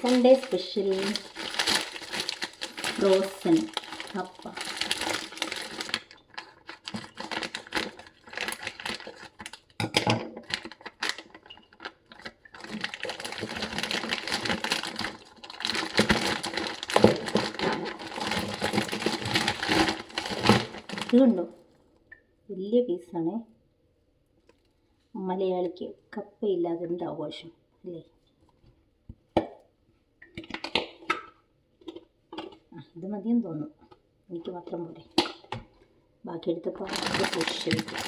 Sunday special frozen കപ്പ ഇത് കണ്ടോ വലിയ പീസാണ് മലയാളിക്ക് കപ്പയില്ലാതെ എന്ത് ആഘോഷം അല്ലേ ആ ഇത് മതിയെന്ന് തോന്നുന്നു. എനിക്ക് മാത്രം പോരെ. ബാക്കി എടുത്തപ്പോൾ അത് സൂക്ഷിച്ച് വയ്ക്കും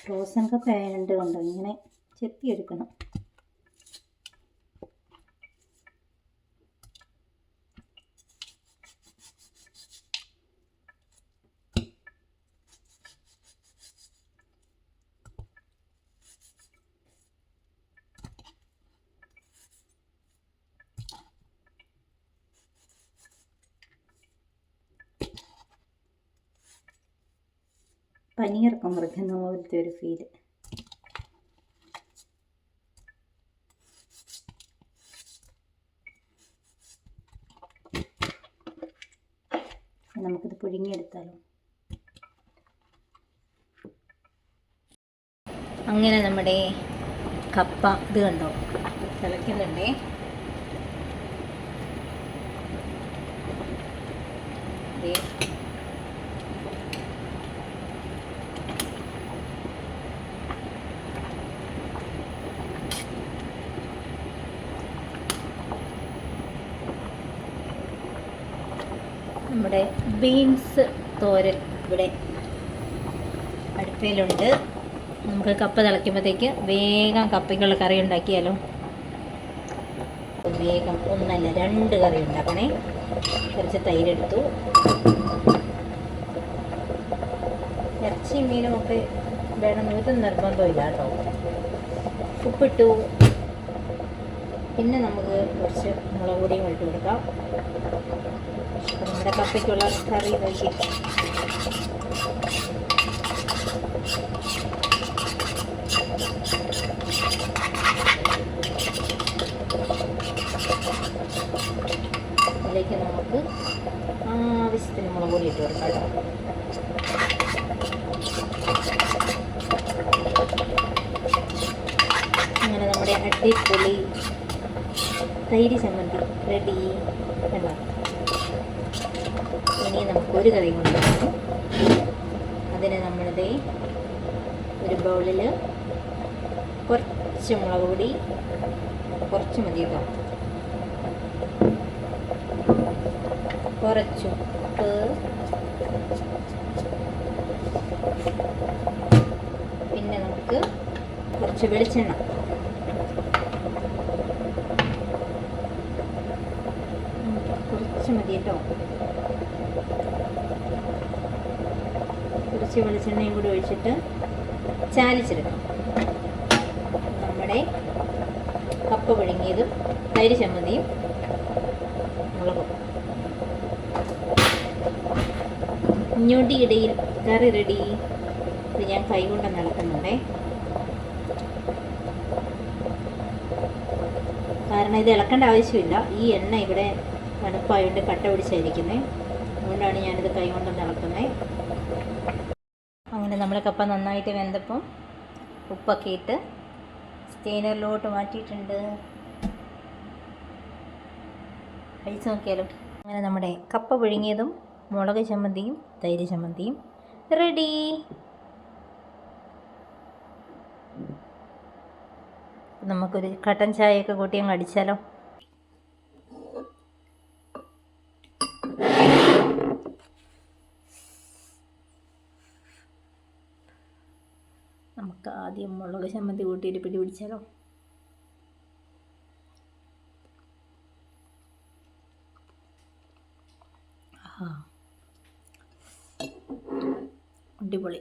ഫ്രോസൺ കപ്പ ആയതുകൊണ്ട് കണ്ടോ? ഇങ്ങനെ ചെത്തിയെടുക്കണം. പനീറൊക്കെ മുറിക്കുന്ന പോലത്തെ ഒരു ഫീൽ നമുക്കിത് പുഴുങ്ങിയെടുത്താലോ? അങ്ങനെ നമ്മുടെ കപ്പ ഇത് കണ്ടോ? തിളയ്ക്കുന്നുണ്ടേ. ദേ നമ്മുടെ ബീൻസ് തോരൻ ഇവിടെ അടുപ്പയിലുണ്ട് നമുക്ക് കപ്പ തിളയ്ക്കുമ്പോഴത്തേക്ക് വേഗം കപ്പയ്ക്കുള്ള കറി ഉണ്ടാക്കിയാലോ? വേഗം ഒന്നല്ല രണ്ട് കറി ഉണ്ടാക്കണേ. കുറച്ച് തൈരെടുത്തു. ഇറച്ചിയും മീനും ഒക്കെ വേണം ഒരു നിർബന്ധമില്ല കേട്ടോ. ഉപ്പിട്ടു. പിന്നെ നമുക്ക് കുറച്ച് മുളക് പൊടിയും ഇട്ട് കൊടുക്കാം. നമ്മുടെ കപ്പയ്ക്കുള്ള കറി നോക്കി അതിലേക്ക് നമുക്ക് ആവശ്യത്തിന് മുളക് പൊടി ഇട്ട് കൊടുക്കാം കേട്ടോ. അങ്ങനെ നമ്മുടെ അടിപൊളി തൈര് ചമ്മന്തി റെഡി കണ്ടോ ഇനി നമുക്കൊരു കറി കൊണ്ടുവരണം അതിന് നമ്മളിത് ഒരു ബൗളിൽ കുറച്ച് മുളക് പൊടി കുറച്ച് മതി കുറച്ച് ഉപ്പ്. പിന്നെ നമുക്ക് കുറച്ച് വെളിച്ചെണ്ണ. കുറച്ച് മതി കേട്ടോ കുറച്ച് വെളിച്ചെണ്ണയും കൂടി ഒഴിച്ചിട്ട് ചാലിച്ചെടുക്കണം നമ്മുടെ കപ്പ പുഴുങ്ങിയതും തൈര് ചമ്മന്തിയും മുളകും. ഞൊടിയിടയിൽ കറി റെഡി ഇത് ഞാൻ കൈകൊണ്ട് നടക്കുന്നുണ്ടേ. കാരണം ഇത് ഇളക്കേണ്ട ആവശ്യമില്ല. ഈ എണ്ണ ഇവിടെ തണുപ്പായതുകൊണ്ട് കട്ട പിടിച്ചായിരിക്കുന്നത് അതുകൊണ്ടാണ് ഞാനിത് കൈകൊണ്ട് അങ്ങനെ നമ്മുടെ കപ്പ നന്നായിട്ട് വെന്തപ്പം ഉപ്പൊക്കെ ഇട്ട് സ്റ്റെയിനറിലോട്ട് മാറ്റിയിട്ടുണ്ട്. കഴിച്ചു നോക്കിയാലോ? അങ്ങനെ നമ്മുടെ കപ്പ പുഴുങ്ങിയതും മുളക് ചമ്മന്തിയും തൈര് ചമ്മന്തിയും റെഡി. നമുക്കൊരു കട്ടൻ ചായയൊക്കെ കൂട്ടി അങ്ങ് അടിച്ചാലോ? നമുക്ക് ആദ്യം മുളക് ചമ്മന്തി കൂട്ടിയിട്ട് പിടി പിടിച്ചാലോ ആ അടിപൊളി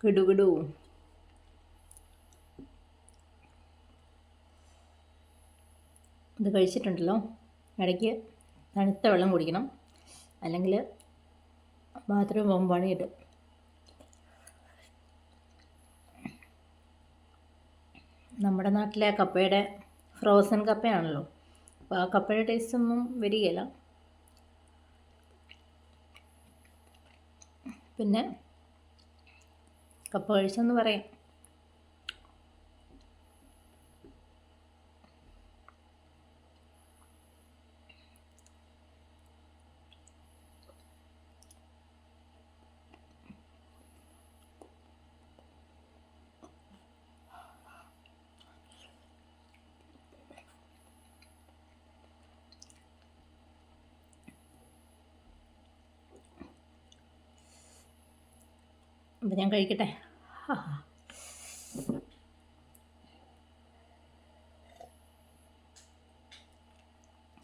കിടുകിടു ഇത് കഴിച്ചിട്ടുണ്ടല്ലോ? ഇടയ്ക്ക് തണുത്ത വെള്ളം കുടിക്കണം. അല്ലെങ്കിൽ ബാത്റൂം പോകുമ്പോൾ പണിയിട്ട് നമ്മുടെ നാട്ടിലെ കപ്പയുടെ ഫ്രോസൺ കപ്പയാണല്ലോ. അപ്പോൾ ആ കപ്പയുടെ ടേസ്റ്റ് ഒന്നും വരികയില്ല. പിന്നെ കപ്പ കഴിച്ചെന്ന് പറയാം. അപ്പം ഞാൻ കഴിക്കട്ടെ.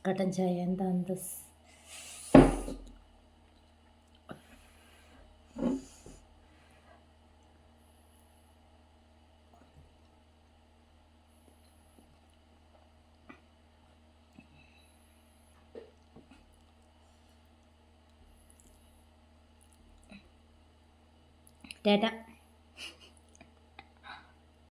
കട്ടൻ ചായ എന്താ ടാറ്റ